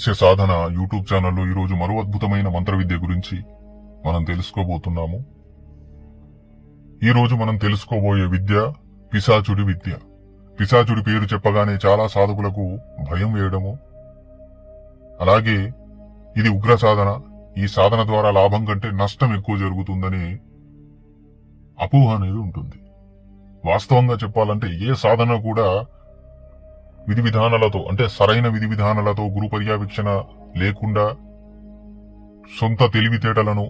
రహస్య సాధన యూట్యూబ్ ఛానల్లో ఈరోజు మరో అద్భుతమైన మంత్ర విద్య గురించి మనం తెలుసుకోబోతున్నాము. ఈరోజు మనం తెలుసుకోబోయే విద్య పిశాచుడి విద్య. పిశాచుడి పేరు చెప్పగానే చాలా సాధకులకు భయం వేయడము. అలాగే ఇది ఉగ్ర సాధన. ఈ సాధన ద్వారా లాభం కంటే నష్టం ఎక్కువ జరుగుతుందని అపోహ అనేది ఉంటుంది. వాస్తవంగా చెప్పాలంటే ఏ సాధన కూడా విధి విధానాలతో అంటే సరైన విధి విధానాలతో గురు పర్యవేక్షణ లేకుండా సొంత తెలివితేటలను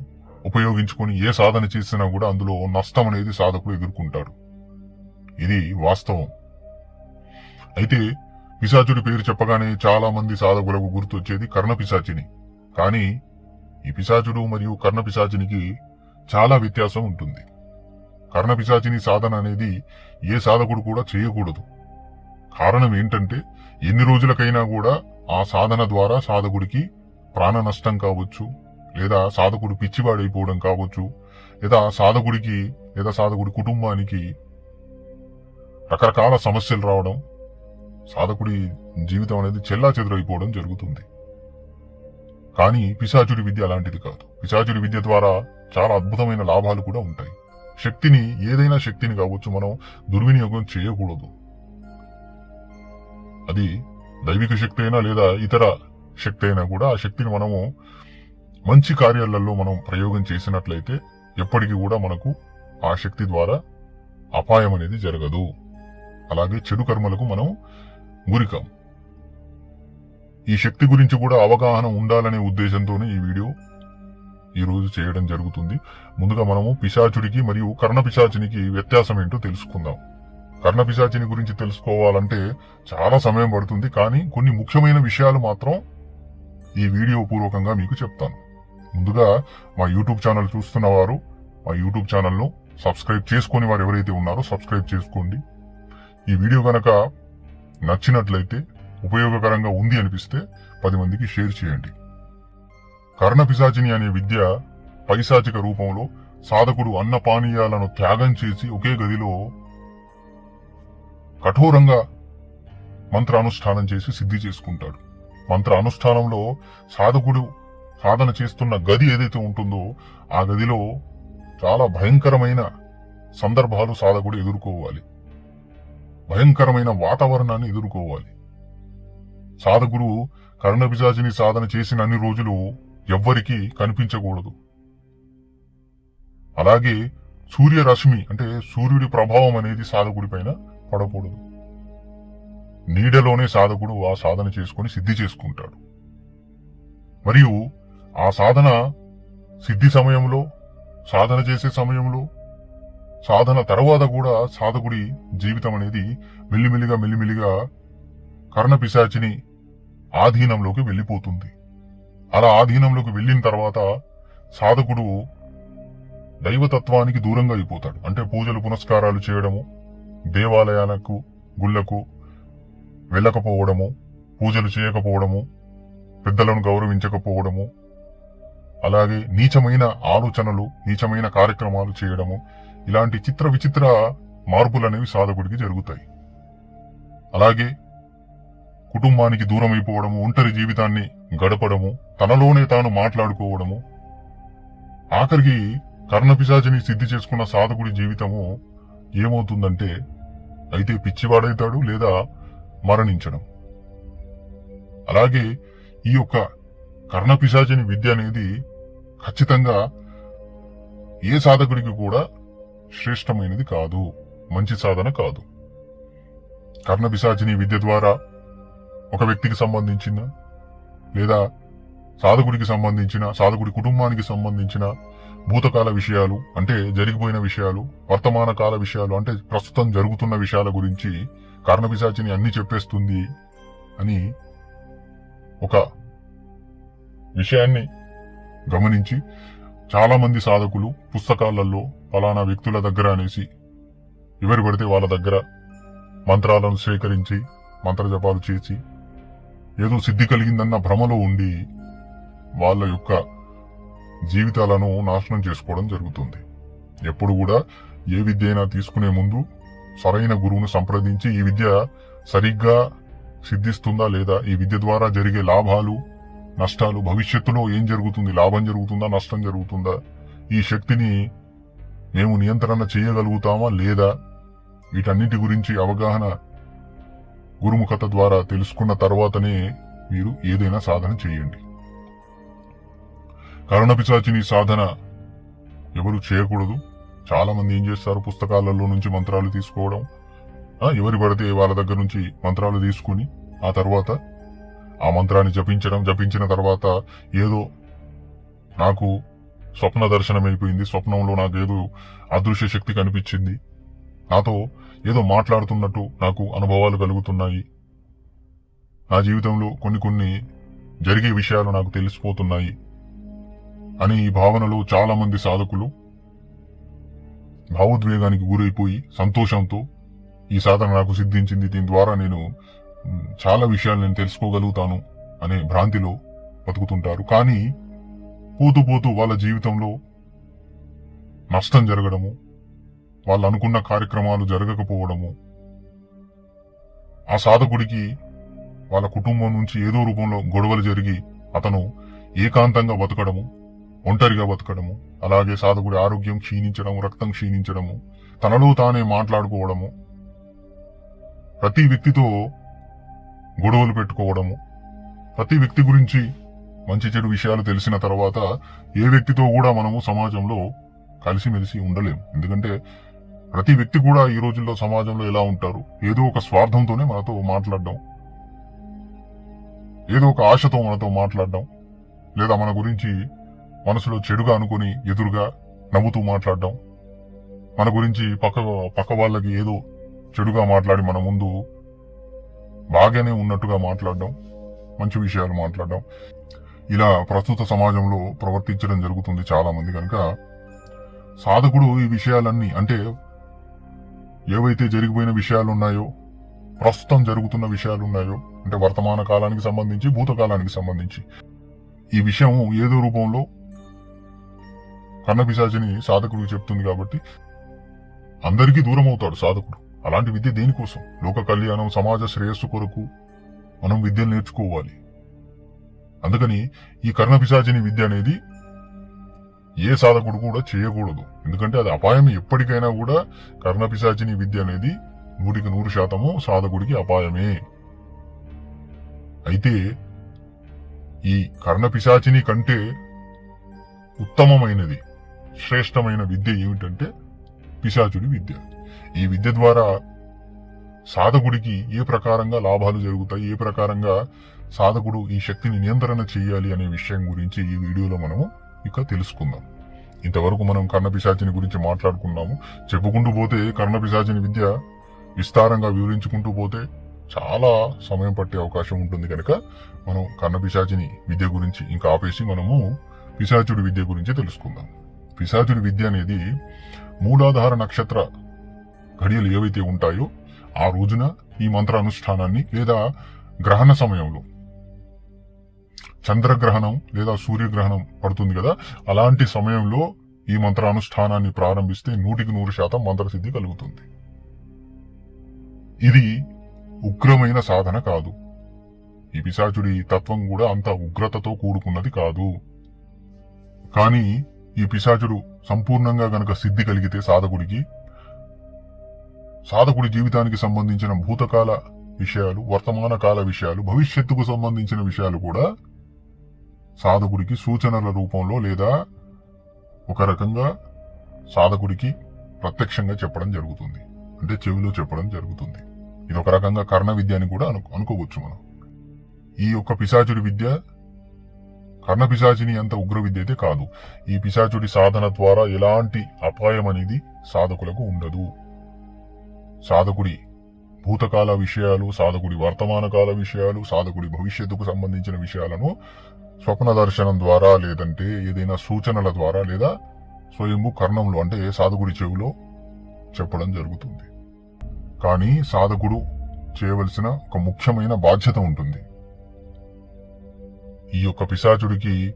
ఉపయోగించుకొని ఏ సాధన చేసినా కూడా అందులో నష్టం అనేది సాధకుడు ఎదుర్కొంటాడు. ఇది వాస్తవం. అయితే పిశాచుడి పేరు చెప్పగానే చాలా మంది సాధకులకు గుర్తొచ్చేది కర్ణ పిశాచిని కానీ ఈ పిశాచుడు మరియు కర్ణ పిశాచినికి చాలా వ్యత్యాసం ఉంటుంది. కర్ణ పిశాచిని సాధన అనేది ఏ సాధకుడు కూడా చేయకూడదు. కారణం ఏంటంటే ఎన్ని రోజులకైనా కూడా ఆ సాధన ద్వారా సాధకుడికి ప్రాణ నష్టం కావచ్చు లేదా సాధకుడు పిచ్చివాడైపోవడం కావచ్చు లేదా సాధకుడికి లేదా సాధకుడి కుటుంబానికి రకరకాల సమస్యలు రావడం సాధకుడి జీవితం అనేది చెల్లా చెదురైపోవడం జరుగుతుంది. కానీ పిశాచుడి విద్య అలాంటిది కాదు. పిశాచుడి విద్య ద్వారా చాలా అద్భుతమైన లాభాలు కూడా ఉంటాయి. శక్తిని ఏదైనా శక్తిని కావచ్చు మనం దుర్వినియోగం చేయకూడదు. అది దైవిక శక్తి అయినా లేదా ఇతర శక్తి అయినా కూడా ఆ శక్తిని మనము మంచి కార్యాలలో మనం ప్రయోగం చేసినట్లయితే ఎప్పటికీ కూడా మనకు ఆ శక్తి ద్వారా అపాయం అనేది జరగదు. అలాగే చెడు కర్మలకు మనం గురికాం. ఈ శక్తి గురించి కూడా అవగాహన ఉండాలనే ఉద్దేశంతోనే ఈ వీడియో ఈ రోజు చేయడం జరుగుతుంది. ముందుగా మనము పిశాచుడికి మరియు కర్ణ పిశాచునికి వ్యత్యాసం ఏంటో తెలుసుకుందాం. కర్ణ పిశాచిని గురించి తెలుసుకోవాలంటే చాలా సమయం పడుతుంది కానీ కొన్ని ముఖ్యమైన విషయాలు మాత్రం ఈ వీడియో పూర్వకంగా మీకు చెప్తాను. ముందుగా మా యూట్యూబ్ ఛానల్ చూస్తున్న వారు మా యూట్యూబ్ ఛానల్ను సబ్స్క్రైబ్ చేసుకుని వారు ఎవరైతే ఉన్నారో సబ్స్క్రైబ్ చేసుకోండి. ఈ వీడియో కనుక నచ్చినట్లయితే ఉపయోగకరంగా ఉంది అనిపిస్తే పది మందికి షేర్ చేయండి. కర్ణ పిశాచిని అనే విద్య పైశాచిక రూపంలో సాధకుడు అన్న పానీయాలను త్యాగం చేసి ఒకే గదిలో కఠోరంగా మంత్రానుష్ఠానం చేసి సిద్ధి చేసుకుంటాడు. మంత్ర అనుష్ఠానంలో సాధకుడు సాధన చేస్తున్న గది ఏదైతే ఉంటుందో ఆ గదిలో చాలా భయంకరమైన సందర్భాలు సాధకుడు ఎదుర్కోవాలి. భయంకరమైన వాతావరణాన్ని ఎదుర్కోవాలి. సాధకుడు కర్ణపిశాచిని సాధన చేసిన అన్ని రోజులు ఎవ్వరికీ కనిపించకూడదు. అలాగే సూర్యరశ్మి అంటే సూర్యుడి ప్రభావం అనేది సాధకుడి పైన పడకూడదు. నీడలోనే సాధకుడు ఆ సాధన చేసుకుని సిద్ధి చేసుకుంటాడు. మరియు ఆ సాధన సిద్ధి సమయంలో సాధన చేసే సమయంలో సాధన తర్వాత కూడా సాధకుడి జీవితం అనేది మెల్లిమెల్లిగా మెల్లిమెల్లిగా కర్ణ పిశాచిని ఆధీనంలోకి వెళ్ళిపోతుంది. అలా ఆధీనంలోకి వెళ్ళిన తర్వాత సాధకుడు దైవతత్వానికి దూరంగా అయిపోతాడు. అంటే పూజలు పునస్కారాలు చేయడము దేవాలయాలకు గుళ్ళకు వెళ్ళకపోవడము పూజలు చేయకపోవడము పెద్దలను గౌరవించకపోవడము అలాగే నీచమైన ఆలోచనలు నీచమైన కార్యక్రమాలు చేయడము ఇలాంటి చిత్ర విచిత్ర మార్పులు అనేవి సాధకుడికి జరుగుతాయి. అలాగే కుటుంబానికి దూరం అయిపోవడము ఒంటరి జీవితాన్ని గడపడము తనలోనే తాను మాట్లాడుకోవడము ఆఖరికి కర్ణపిశాచిని సిద్ధి చేసుకున్న సాధకుడి జీవితము ఏమవుతుందంటే అయితే పిచ్చివాడవుతాడు లేదా మరణించడం. అలాగే ఈ యొక్క కర్ణపిశాచిని విద్య అనేది ఖచ్చితంగా ఏ సాధకుడికి కూడా శ్రేష్టమైనది కాదు మంచి సాధన కాదు. కర్ణపిశాచిని విద్య ద్వారా ఒక వ్యక్తికి సంబంధించిన లేదా సాధకుడికి సంబంధించిన సాధకుడి కుటుంబానికి సంబంధించిన భూతకాల విషయాలు అంటే జరిగిపోయిన విషయాలు వర్తమాన కాల విషయాలు అంటే ప్రస్తుతం జరుగుతున్న విషయాల గురించి కర్ణపిశాచిని అన్ని చెప్పేస్తుంది అని ఒక విషయాన్ని గమనించి చాలామంది సాధకులు పుస్తకాలలో ఫలానా వ్యక్తుల దగ్గర అనేసి ఎవరు పడితే వాళ్ళ దగ్గర మంత్రాలను సేకరించి మంత్రజపాలు చేసి ఏదో సిద్ధి కలిగిందన్న భ్రమలో ఉండి వాళ్ళ యొక్క జీవితాలను నాశనం చేసుకోవడం జరుగుతుంది. ఎప్పుడు కూడా ఏ విద్య అయినా తీసుకునే ముందు సరైన గురువును సంప్రదించి ఈ విద్య సరిగ్గా సిద్ధిస్తుందా లేదా ఈ విద్య ద్వారా జరిగే లాభాలు నష్టాలు భవిష్యత్తులో ఏం జరుగుతుంది లాభం జరుగుతుందా నష్టం జరుగుతుందా ఈ శక్తిని మేము నియంత్రణ చేయగలుగుతామా లేదా వీటన్నిటి గురించి అవగాహన గురుముఖత ద్వారా తెలుసుకున్న తర్వాతనే మీరు ఏదైనా సాధన చేయండి. కరుణపిశాచిని సాధన ఎవరు చేయకూడదు. చాలామంది ఏం చేస్తారు? పుస్తకాలలో నుంచి మంత్రాలు తీసుకోవడం. ఎవరి పడితే వాళ్ళ దగ్గర నుంచి మంత్రాలు తీసుకుని ఆ తర్వాత ఆ మంత్రాన్ని జపించడం. జపించిన తర్వాత ఏదో నాకు స్వప్న దర్శనం అయిపోయింది. స్వప్నంలో నాకు ఏదో అదృశ్య శక్తి కనిపించింది. నాతో ఏదో మాట్లాడుతున్నట్టు నాకు అనుభవాలు కలుగుతున్నాయి. నా జీవితంలో కొన్ని కొన్ని జరిగే విషయాలు నాకు తెలిసిపోతున్నాయి. అని ఈ భావనలో చాలా మంది సాధకులు భావోద్వేగానికి గురైపోయి సంతోషంతో ఈ సాధన నాకు సిద్ధించింది. దీని ద్వారా నేను చాలా విషయాలు నేను తెలుసుకోగలుగుతాను అనే భ్రాంతిలో బతుకుతుంటారు. కానీ పోతూ పోతూ వాళ్ళ జీవితంలో నష్టం జరగడము వాళ్ళు అనుకున్న కార్యక్రమాలు జరగకపోవడము ఆ సాధకుడికి వాళ్ళ కుటుంబం నుంచి ఏదో రూపంలో గొడవలు జరిగి అతను ఏకాంతంగా బతకడము ఒంటరిగా బతకడము అలాగే సాధకుడి ఆరోగ్యం క్షీణించడము రక్తం క్షీణించడము తనలో తానే మాట్లాడుకోవడము ప్రతి వ్యక్తితో గొడవలు పెట్టుకోవడము ప్రతి వ్యక్తి గురించి మంచి చెడు విషయాలు తెలిసిన తర్వాత ఏ వ్యక్తితో కూడా మనము సమాజంలో కలిసిమెలిసి ఉండలేము. ఎందుకంటే ప్రతి వ్యక్తి కూడా ఈ రోజుల్లో సమాజంలో ఎలా ఉంటారు? ఏదో ఒక స్వార్థంతోనే మనతో మాట్లాడడం ఏదో ఒక ఆశతో మనతో మాట్లాడడం లేదా మన గురించి మనసులో చెడుగా అనుకుని ఎదురుగా నవ్వుతూ మాట్లాడడం. మన గురించి పక్క పక్క వాళ్ళకి ఏదో చెడుగా మాట్లాడి మన ముందు బాగానే ఉన్నట్టుగా మాట్లాడడం మంచి విషయాలు మాట్లాడడం. ఇలా ప్రస్తుత సమాజంలో ప్రవర్తించడం జరుగుతుంది చాలామంది కనుక. సాధకుడు ఈ విషయాలన్నీ అంటే ఏవైతే జరిగిపోయిన విషయాలు ఉన్నాయో ప్రస్తుతం జరుగుతున్న విషయాలు ఉన్నాయో అంటే వర్తమాన కాలానికి సంబంధించి భూతకాలానికి సంబంధించి ఈ విషయం ఏదో రూపంలో కన్నపిశాచిని సాధకుడు చెప్తుంది కాబట్టి అందరికీ దూరం అవుతాడు సాధకుడు. అలాంటి విద్య దేనికోసం? లోక కళ్యాణం సమాజ శ్రేయస్సు కొరకు మనం విద్యను నేర్చుకోవాలి. అందుకని ఈ కర్ణ పిశాచిని విద్య అనేది ఏ సాధకుడు కూడా చేయకూడదు. ఎందుకంటే అది అపాయం ఎప్పటికైనా కూడా కర్ణ పిశాచిని విద్య అనేది నూటికి నూరు శాతము సాధకుడికి అపాయమే. అయితే ఈ కర్ణ పిశాచిని కంటే ఉత్తమమైనది. శ్రేష్టమైన విద్య ఏమిటంటే పిశాచుడి విద్య. ఈ విద్య ద్వారా సాధకుడికి ఏ ప్రకారంగా లాభాలు జరుగుతాయి ఏ ప్రకారంగా సాధకుడు ఈ శక్తిని నియంత్రణ చేయాలి అనే విషయం గురించి ఈ వీడియోలో మనము ఇక తెలుసుకుందాం. ఇంతవరకు మనం కర్ణపిశాచిని గురించి మాట్లాడుకున్నాము. చెప్పుకుంటూ పోతే కర్ణపిశాచిని విద్య విస్తారంగా వివరించుకుంటూ పోతే చాలా సమయం పట్టే అవకాశం ఉంటుంది కనుక మనం కర్ణపిశాచిని విద్య గురించి ఇంకా ఆపేసి మనము పిశాచుడి విద్య గురించి తెలుసుకుందాం. పిశాచుడి విద్య అనేది మూలాధార నక్షత్ర ఘడియలు ఏవైతే ఉంటాయో ఆ రోజున ఈ మంత్ర అనుష్ఠానాన్ని లేదా గ్రహణ సమయంలో చంద్రగ్రహణం లేదా సూర్యగ్రహణం పడుతుంది కదా అలాంటి సమయంలో ఈ మంత్ర అనుష్ఠానాన్ని ప్రారంభిస్తే నూటికి నూరు శాతం మంత్రసిద్ధి కలుగుతుంది. ఇది ఉగ్రమైన సాధన కాదు. ఈ పిశాచుడి తత్వం కూడా అంత ఉగ్రతతో కూడుకున్నది కాదు. కానీ ఈ పిశాచుడు సంపూర్ణంగా గనక సిద్ధి కలిగితే సాధకుడికి సాధకుడి జీవితానికి సంబంధించిన భూతకాల విషయాలు వర్తమాన కాల విషయాలు భవిష్యత్తుకు సంబంధించిన విషయాలు కూడా సాధకుడికి సూచనల రూపంలో లేదా ఒక రకంగా సాధకుడికి ప్రత్యక్షంగా చెప్పడం జరుగుతుంది. అంటే చెవిలో చెప్పడం జరుగుతుంది. ఇది ఒక రకంగా కర్ణ విద్య అని కూడా అను అనుకోవచ్చు మనం. ఈ యొక్క పిశాచుడి విద్య కర్ణ పిశాచిని అంత ఉగ్ర విద్య అయితే కాదు. ఈ పిశాచుడి సాధన ద్వారా ఎలాంటి అపాయం అనేది సాధకులకు ఉండదు. సాధకుడి భూతకాల విషయాలు సాధకుడి వర్తమాన కాల విషయాలు సాధకుడి భవిష్యత్తుకు సంబంధించిన విషయాలను స్వప్న దర్శనం ద్వారా లేదంటే ఏదైనా సూచనల ద్వారా లేదా స్వయంభు కర్ణంలో అంటే సాధకుడి చెవిలో చెప్పడం జరుగుతుంది. కానీ సాధకుడు చేయవలసిన ఒక ముఖ్యమైన బాధ్యత ఉంటుంది. ఈ యొక్క పిశాచుడికి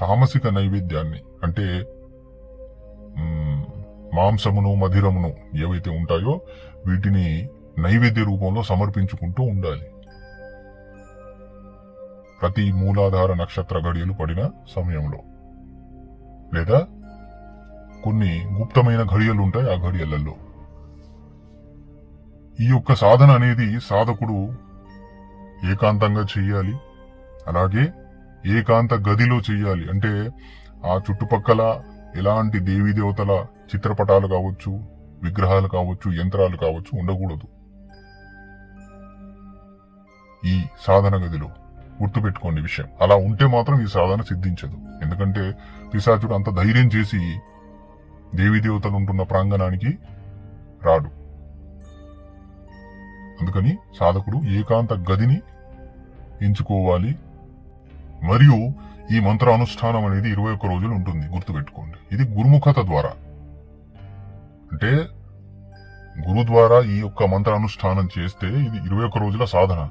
తామసిక నైవేద్యాన్ని అంటే మాంసమును మధిరమును ఏవైతే ఉంటాయో వీటిని నైవేద్య రూపంలో సమర్పించుకుంటూ ఉండాలి. ప్రతి మూలాధార నక్షత్ర గడియలు పడిన సమయంలో. లేదా కొన్ని గుప్తమైన ఘడియలు ఉంటాయి ఆ ఘడియలలో. ఈ యొక్క సాధన అనేది సాధకుడు ఏకాంతంగా చేయాలి. అలాగే ఏకాంత గదిలో చేయాలి. అంటే ఆ చుట్టుపక్కల ఎలాంటి దేవీ దేవతల చిత్రపటాలు కావచ్చు విగ్రహాలు కావచ్చు యంత్రాలు కావచ్చు ఉండకూడదు. ఈ సాధన గదిలో గుర్తుపెట్టుకోండి విషయం. అలా ఉంటే మాత్రం ఈ సాధన సిద్ధించదు. ఎందుకంటే పిశాచుడు అంత ధైర్యం చేసి దేవీ దేవతలు ఉంటున్న ప్రాంగణానికి రాడు. అందుకని సాధకుడు ఏకాంత గదిని ఎంచుకోవాలి. మరియు ఈ మంత్ర అనుష్ఠానం అనేది ఇరవై ఒక్క రోజులు ఉంటుంది. గుర్తుపెట్టుకోండి. ఇది గురుముఖత ద్వారా. అంటే గురు ద్వారా ఈ యొక్క మంత్ర అనుష్ఠానం చేస్తే ఇది ఇరవై ఒక్క రోజుల సాధన.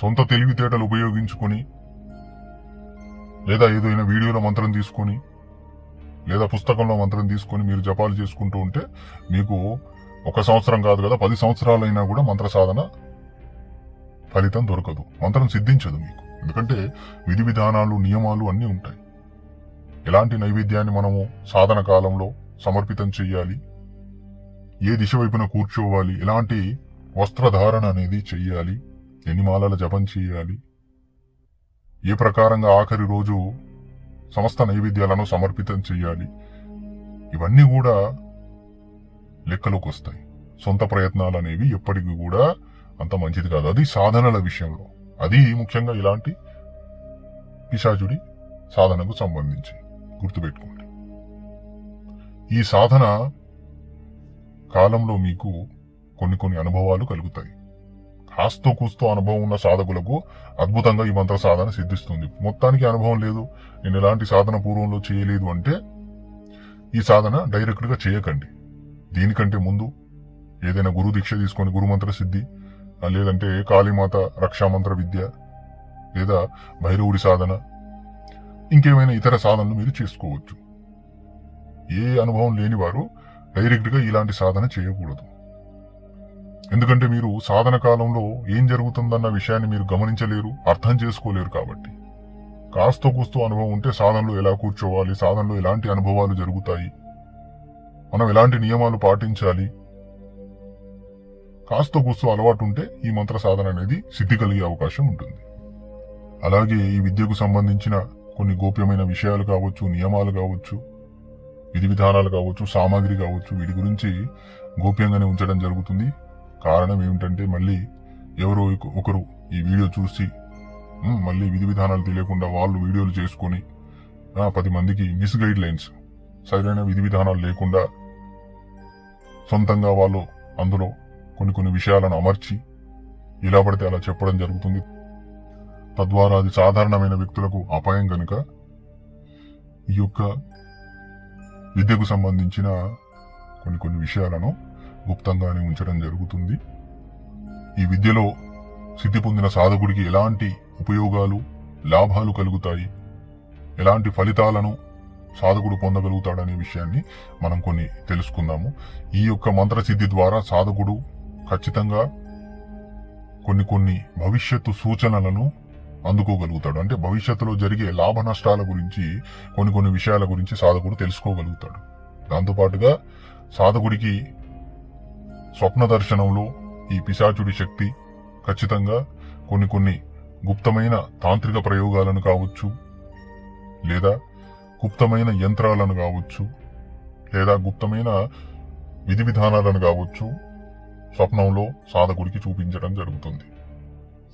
సొంత తెలివితేటలు ఉపయోగించుకొని లేదా ఏదైనా వీడియోలో మంత్రం తీసుకొని లేదా పుస్తకంలో మంత్రం తీసుకొని మీరు జపాలు చేసుకుంటూ ఉంటే మీకు ఒక సంవత్సరం కాదు కదా పది సంవత్సరాలైనా కూడా మంత్ర సాధన ఫలితం దొరకదు. మంత్రం సిద్ధించదు మీకు. ఎందుకంటే విధి విధానాలు నియమాలు అన్నీ ఉంటాయి. ఎలాంటి నైవేద్యాన్ని మనము సాధన కాలంలో సమర్పితం చెయ్యాలి? ఏ దిశ వైపున కూర్చోవాలి? ఎలాంటి వస్త్రధారణ అనేది చెయ్యాలి? ఎన్ని మాలల జపం చేయాలి ఏ ప్రకారంగా ఆఖరి రోజు సమస్త నైవేద్యాలను సమర్పితం చేయాలి ఇవన్నీ కూడా లెక్కలోకి వస్తాయి సొంత ప్రయత్నాలు అనేవి ఎప్పటికీ కూడా అంత మంచిది కాదు. అది సాధనల విషయంలో. అది ముఖ్యంగా ఇలాంటి పిశాచుడి సాధనకు సంబంధించి గుర్తుపెట్టుకోండి. ఈ సాధన కాలంలో మీకు కొన్ని కొన్ని అనుభవాలు కలుగుతాయి. కాస్తో కూస్తో అనుభవం ఉన్న సాధకులకు అద్భుతంగా ఈ మంత్ర సాధన సిద్ధిస్తుంది. మొత్తానికి అనుభవం లేదు. నేను ఎలాంటి సాధన పూర్వంలో చేయలేదు అంటే ఈ సాధన డైరెక్ట్గా చేయకండి. దీనికంటే ముందు ఏదైనా గురు దీక్ష తీసుకొని గురుమంత్ర సిద్ధి లేదంటే కాళీమాత రక్షామంత్ర విద్య లేదా భైరవుడి సాధన ఇంకేమైనా ఇతర సాధనలు మీరు చేసుకోవచ్చు. ఏ అనుభవం లేనివారు డైరెక్ట్గా ఇలాంటి సాధన చేయకూడదు. ఎందుకంటే మీరు సాధన కాలంలో ఏం జరుగుతుందన్న విషయాన్ని మీరు గమనించలేరు అర్థం చేసుకోలేరు కాబట్టి. కాస్త కూస్తూ అనుభవం ఉంటే సాధనలో ఎలా కూర్చోవాలి సాధనలో ఎలాంటి అనుభవాలు జరుగుతాయి మనం ఎలాంటి నియమాలు పాటించాలి కాస్తో కూస్తో అలవాటు ఉంటే ఈ మంత్ర సాధన అనేది సిద్ధి కలిగే అవకాశం ఉంటుంది. అలాగే ఈ విద్యకు సంబంధించిన కొన్ని గోప్యమైన విషయాలు కావచ్చు నియమాలు కావచ్చు విధి విధానాలు కావచ్చు సామాగ్రి కావచ్చు వీటి గురించి గోప్యంగానే ఉంచడం జరుగుతుంది. కారణం ఏమిటంటే మళ్ళీ ఎవరో ఒకరు ఈ వీడియో చూసి మళ్ళీ విధి విధానాలు తెలియకుండా వాళ్ళు వీడియోలు చేసుకొని పది మందికి మిస్ గైడ్ లైన్స్ సరైన విధి విధానాలు లేకుండా సొంతంగా వాళ్ళు అందులో కొన్ని కొన్ని విషయాలను అమర్చి ఇలా పడితే అలా చెప్పడం జరుగుతుంది. తద్వారా అది సాధారణమైన వ్యక్తులకు అపాయం కనుక ఈ యొక్క విద్యకు సంబంధించిన కొన్ని కొన్ని విషయాలను గుప్తంగానే ఉంచడం జరుగుతుంది. ఈ విద్యలో సిద్ధి పొందిన సాధకుడికి ఎలాంటి ఉపయోగాలు లాభాలు కలుగుతాయి ఎలాంటి ఫలితాలను సాధకుడు పొందగలుగుతాడనే విషయాన్ని మనం కొన్ని తెలుసుకుందాము. ఈ యొక్క మంత్రసిద్ధి ద్వారా సాధకుడు ఖచ్చితంగా కొన్ని కొన్ని భవిష్యత్తు సూచనలను అందుకోగలుగుతాడు. అంటే భవిష్యత్తులో జరిగే లాభ నష్టాల గురించి కొన్ని కొన్ని విషయాల గురించి సాధకుడు తెలుసుకోగలుగుతాడు. దాంతోపాటుగా సాధకుడికి స్వప్న దర్శనంలో ఈ పిశాచుడి శక్తి ఖచ్చితంగా కొన్ని కొన్ని గుప్తమైన తాంత్రిక ప్రయోగాలను కావచ్చు లేదా గుప్తమైన యంత్రాలను కావచ్చు లేదా గుప్తమైన విధి విధానాలను కావచ్చు స్వప్నంలో సాధకుడికి చూపించడం జరుగుతుంది.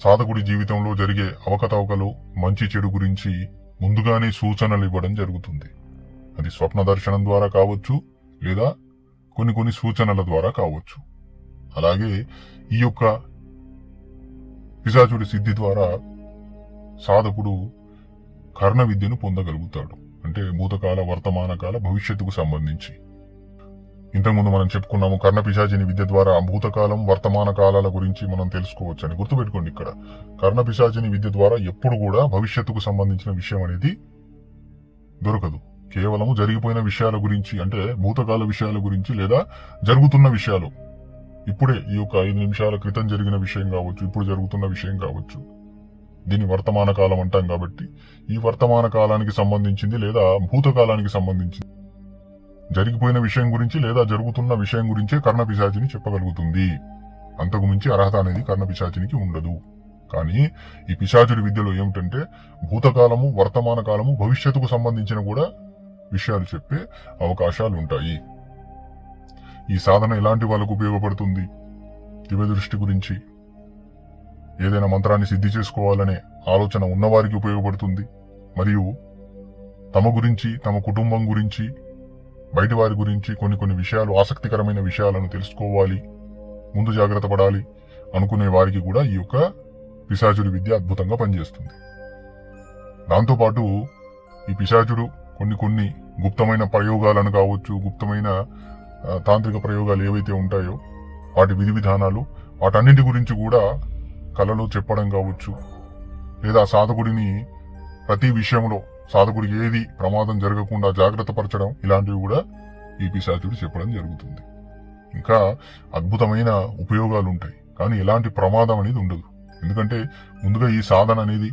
సాధకుడి జీవితంలో జరిగే అవకతవకలు మంచి చెడు గురించి ముందుగానే సూచనలు ఇవ్వడం జరుగుతుంది. అది స్వప్న దర్శనం ద్వారా కావచ్చు లేదా కొన్ని కొన్ని సూచనల ద్వారా కావచ్చు. అలాగే ఈ యొక్క పిశాచుడి సిద్ధి ద్వారా సాధకుడు కర్ణ విద్యను పొందగలుగుతాడు. అంటే భూతకాల వర్తమాన కాల భవిష్యత్తుకు సంబంధించి. ఇంతకుముందు మనం చెప్పుకున్నాము కర్ణ పిశాచిని విద్య ద్వారా భూతకాలం వర్తమాన కాలాల గురించి మనం తెలుసుకోవచ్చని. గుర్తుపెట్టుకోండి ఇక్కడ. కర్ణ పిశాచిని విద్య ద్వారా ఎప్పుడు కూడా భవిష్యత్తుకు సంబంధించిన విషయం అనేది దొరకదు. కేవలము జరిగిపోయిన విషయాల గురించి అంటే భూతకాల విషయాల గురించి లేదా జరుగుతున్న విషయాలు. ఇప్పుడే ఈ యొక్క ఐదు నిమిషాల క్రితం జరిగిన విషయం కావచ్చు ఇప్పుడు జరుగుతున్న విషయం కావచ్చు. దీన్ని వర్తమాన కాలం అంటాం కాబట్టి. ఈ వర్తమాన కాలానికి సంబంధించింది లేదా భూతకాలానికి సంబంధించింది జరిగిపోయిన విషయం గురించి లేదా జరుగుతున్న విషయం గురించే కర్ణపిశాచిని చెప్పగలుగుతుంది. అంతకు మించి అర్హత అనేది కర్ణపిశాచినికి ఉండదు. కానీ ఈ పిశాచుడి విద్యలో ఏమిటంటే భూతకాలము వర్తమాన కాలము భవిష్యత్తుకు సంబంధించిన కూడా విషయాలు చెప్పే అవకాశాలు ఉంటాయి. ఈ సాధన ఎలాంటి వాళ్ళకు ఉపయోగపడుతుంది? దివ్యదృష్టి గురించి. ఏదైనా మంత్రాన్ని సిద్ధి చేసుకోవాలనే ఆలోచన ఉన్నవారికి ఉపయోగపడుతుంది. మరియు తమ గురించి తమ కుటుంబం గురించి బయటి వారి గురించి కొన్ని కొన్ని విషయాలు ఆసక్తికరమైన విషయాలను తెలుసుకోవాలి. ముందు జాగ్రత్త పడాలి. అనుకునే వారికి కూడా ఈ యొక్క పిశాచుడి విద్య అద్భుతంగా పనిచేస్తుంది. దాంతోపాటు ఈ పిశాచుడు కొన్ని కొన్ని గుప్తమైన ప్రయోగాలను కావచ్చు గుప్తమైన తాంత్రిక ప్రయోగాలు ఏవైతే ఉంటాయో వాటి విధి విధానాలు వాటన్నింటి గురించి కూడా కళలో చెప్పడం కావచ్చు. లేదా సాధకుడిని ప్రతి విషయంలో సాధకుడికి ఏది ప్రమాదం జరగకుండా జాగ్రత్త పరచడం ఇలాంటివి కూడా ఈ పిశాచుడు చెప్పడం జరుగుతుంది. ఇంకా అద్భుతమైన ఉపయోగాలు ఉంటాయి కానీ ఎలాంటి ప్రమాదం అనేది ఉండదు. ఎందుకంటే ముందుగా ఈ సాధన అనేది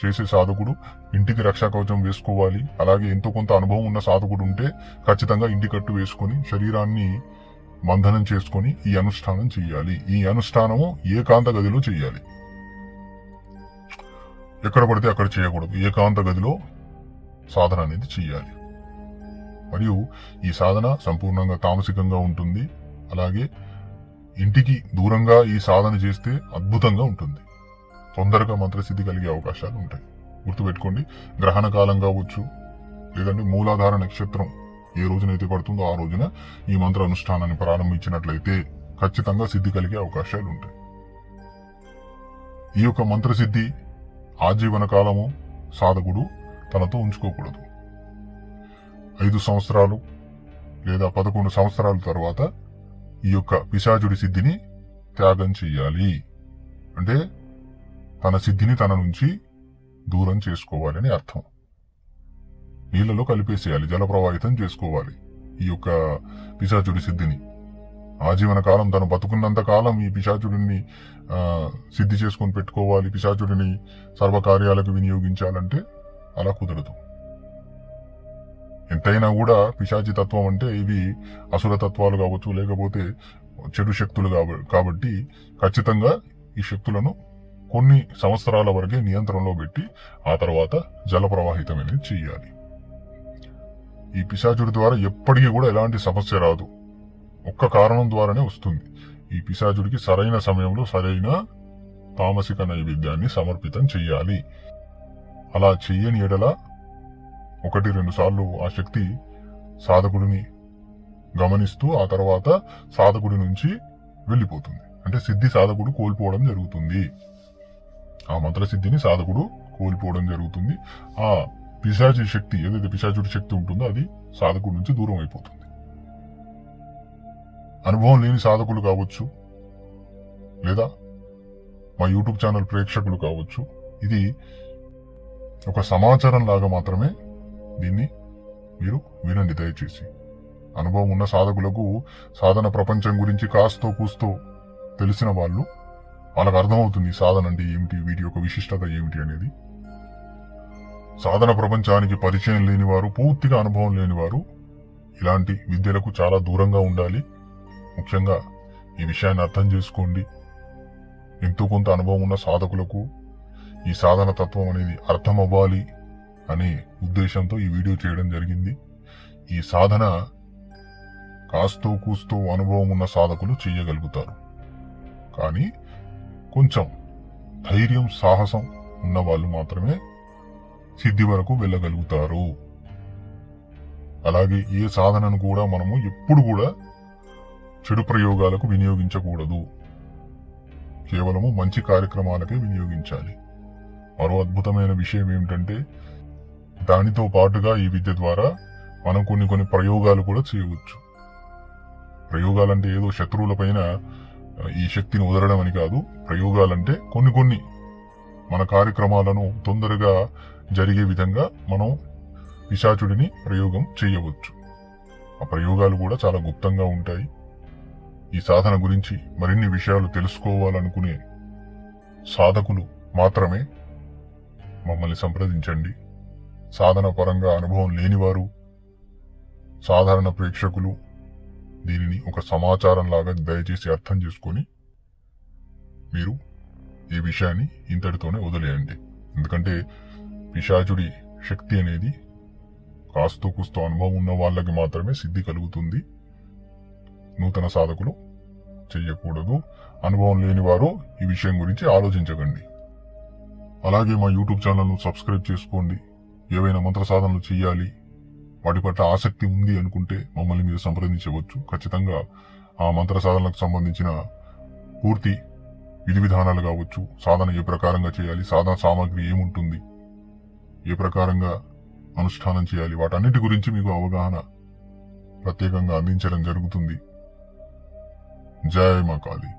చేసే సాధకుడు ఇంటికి రక్షా కవచం వేసుకోవాలి. అలాగే ఎంతో కొంత అనుభవం ఉన్న సాధకుడు ఉంటే ఖచ్చితంగా ఇంటి కట్టు వేసుకొని శరీరాన్ని బంధనం చేసుకొని ఈ అనుష్ఠానం చేయాలి ఈ అనుష్ఠానము ఏకాంత గదిలో చేయాలి ఎక్కడ పడితే అక్కడ చేయకూడదు. ఏకాంత గదిలో సాధన అనేది చేయాలి మరియు ఈ సాధన సంపూర్ణంగా తామసికంగా ఉంటుంది. అలాగే ఇంటికి దూరంగా ఈ సాధన చేస్తే అద్భుతంగా ఉంటుంది. తొందరగా మంత్రసిద్ధి కలిగే అవకాశాలు ఉంటాయి. గుర్తుపెట్టుకోండి గ్రహణ కాలం కావచ్చు లేదంటే మూలాధార నక్షత్రం ఏ రోజునైతే పడుతుందో ఆ రోజున ఈ మంత్ర అనుష్ఠానాన్ని ప్రారంభించినట్లయితే ఖచ్చితంగా సిద్ధి కలిగే అవకాశాలు ఉంటాయి. ఈ యొక్క మంత్రసిద్ధి ఆజీవన కాలము సాధకుడు తనతో ఉంచుకోకూడదు. ఐదు సంవత్సరాలు లేదా పదకొండు సంవత్సరాల తర్వాత ఈ యొక్క పిశాచుడి సిద్ధిని త్యాగం చెయ్యాలి. అంటే తన సిద్ధిని తన నుంచి దూరం చేసుకోవాలని అర్థం. నీళ్ళలో కలిపేసేయాలి జలప్రవాహితం చేసుకోవాలి ఈ యొక్క పిశాచుడి సిద్ధిని. ఆజీవన కాలం తను బతుకున్నంత కాలం ఈ పిశాచుడిని సిద్ధి చేసుకొని పెట్టుకోవాలి. పిశాచుడిని సర్వకార్యాలకు వినియోగించాలంటే అలా కుదరదు ఎంతైనా కూడా పిశాచి తత్వం అంటే ఇవి అసుర తత్వాలు కావచ్చు లేకపోతే చెడు శక్తులు కాబట్టి ఖచ్చితంగా ఈ శక్తులను కొన్ని సంవత్సరాల వరకే నియంత్రణలో పెట్టి ఆ తర్వాత జల ప్రవాహితం అనేది చేయాలి ఈ పిశాచుడి ద్వారా ఎప్పటికీ కూడా ఎలాంటి సమస్య రాదు. ఒక్క కారణం ద్వారానే వస్తుంది. ఈ పిశాచుడికి సరైన సమయంలో సరైన తామసిక నైవేద్యాన్ని సమర్పితం చేయాలి అలా చెయ్యని ఎడల ఒకటి రెండు సార్లు ఆ శక్తి సాధకుడిని గమనిస్తూ ఆ తర్వాత సాధకుడి నుంచి వెళ్ళిపోతుంది. అంటే సిద్ధి సాధకుడు కోల్పోవడం జరుగుతుంది. ఆ మంత్రసిద్ధిని సాధకుడు కోల్పోవడం జరుగుతుంది. ఆ పిశాచి శక్తి ఏదైతే పిశాచుడి శక్తి ఉంటుందో అది సాధకుడి నుంచి దూరం అయిపోతుంది. అనుభవం లేని సాధకులు కావచ్చు లేదా మా యూట్యూబ్ ఛానల్ ప్రేక్షకులు కావచ్చు. ఇది ఒక సమాచారం లాగా మాత్రమే దీన్ని మీరు వినండి దయచేసి. అనుభవం ఉన్న సాధకులకు సాధన ప్రపంచం గురించి కాస్తో కూస్తో తెలిసిన వాళ్ళు వాళ్ళకు అర్థమవుతుంది సాధన అంటే ఏమిటి వీటి యొక్క విశిష్టత ఏమిటి అనేది. సాధన ప్రపంచానికి పరిచయం లేనివారు పూర్తిగా అనుభవం లేనివారు ఇలాంటి విద్యలకు చాలా దూరంగా ఉండాలి. ముఖ్యంగా ఈ విషయాన్ని అర్థం చేసుకోండి. ఎంతో కొంత అనుభవం ఉన్న సాధకులకు ఈ సాధన తత్వం అనేది అర్థం అవ్వాలి అనే ఉద్దేశంతో ఈ వీడియో చేయడం జరిగింది. ఈ సాధన కాస్తో కూస్తో అనుభవం ఉన్న సాధకులు చేయగలుగుతారు కానీ కొంచెం ధైర్యం సాహసం ఉన్న వాళ్ళు మాత్రమే సిద్ధి వరకు వెళ్ళగలుగుతారు. అలాగే ఏ సాధనను కూడా మనము ఎప్పుడు కూడా చెడు ప్రయోగాలకు వినియోగించకూడదు. కేవలము మంచి కార్యక్రమాలకే వినియోగించాలి. మరో అద్భుతమైన విషయం ఏమిటంటే దానితో పాటుగా ఈ విద్య ద్వారా మనం కొన్ని కొన్ని ప్రయోగాలు కూడా చేయవచ్చు. ప్రయోగాలంటే ఏదో శత్రువులపైన పైన ఈ శక్తిని వదలడం అని కాదు. ప్రయోగాలంటే కొన్ని కొన్ని మన కార్యక్రమాలను తొందరగా జరిగే విధంగా మనం పిశాచుడిని ప్రయోగం చేయవచ్చు. ఆ ప్రయోగాలు కూడా చాలా గుప్తంగా ఉంటాయి. ఈ సాధన గురించి మరిన్ని విషయాలు తెలుసుకోవాలనుకునే సాధకులు మాత్రమే మమ్మల్ని సంప్రదించండి. సాధన పరంగా అనుభవం లేనివారు సాధారణ ప్రేక్షకులు దీనిని ఒక సమాచారం లాగా దయచేసి అర్థం చేసుకొని మీరు ఈ విషయాన్ని ఇంతటితోనే వదిలేయండి. ఎందుకంటే పిశాచుడి శక్తి అనేది కాస్తో కుస్తో అనుభవం ఉన్న వాళ్ళకి మాత్రమే సిద్ధి కలుగుతుంది. నూతన సాధకులు చెయ్యకూడదు. అనుభవం లేని వారు ఈ విషయం గురించి ఆలోచించకండి. అలాగే మా యూట్యూబ్ ఛానల్ను సబ్స్క్రైబ్ చేసుకోండి. ఏవైనా మంత్ర సాధనలు చేయాలి వాటి పట్ల ఆసక్తి ఉంది అనుకుంటే మమ్మల్ని మీరు సంప్రదించవచ్చు. ఖచ్చితంగా ఆ మంత్ర సాధనలకు సంబంధించిన పూర్తి విధి విధానాలు కావచ్చు సాధన ఏ ప్రకారంగా చేయాలి సాధన సామాగ్రి ఏముంటుంది ఏ ప్రకారంగా అనుష్ఠానం చేయాలి వాటన్నిటి గురించి మీకు అవగాహన ప్రత్యేకంగా అందించడం జరుగుతుంది. జయ మా కాళీ.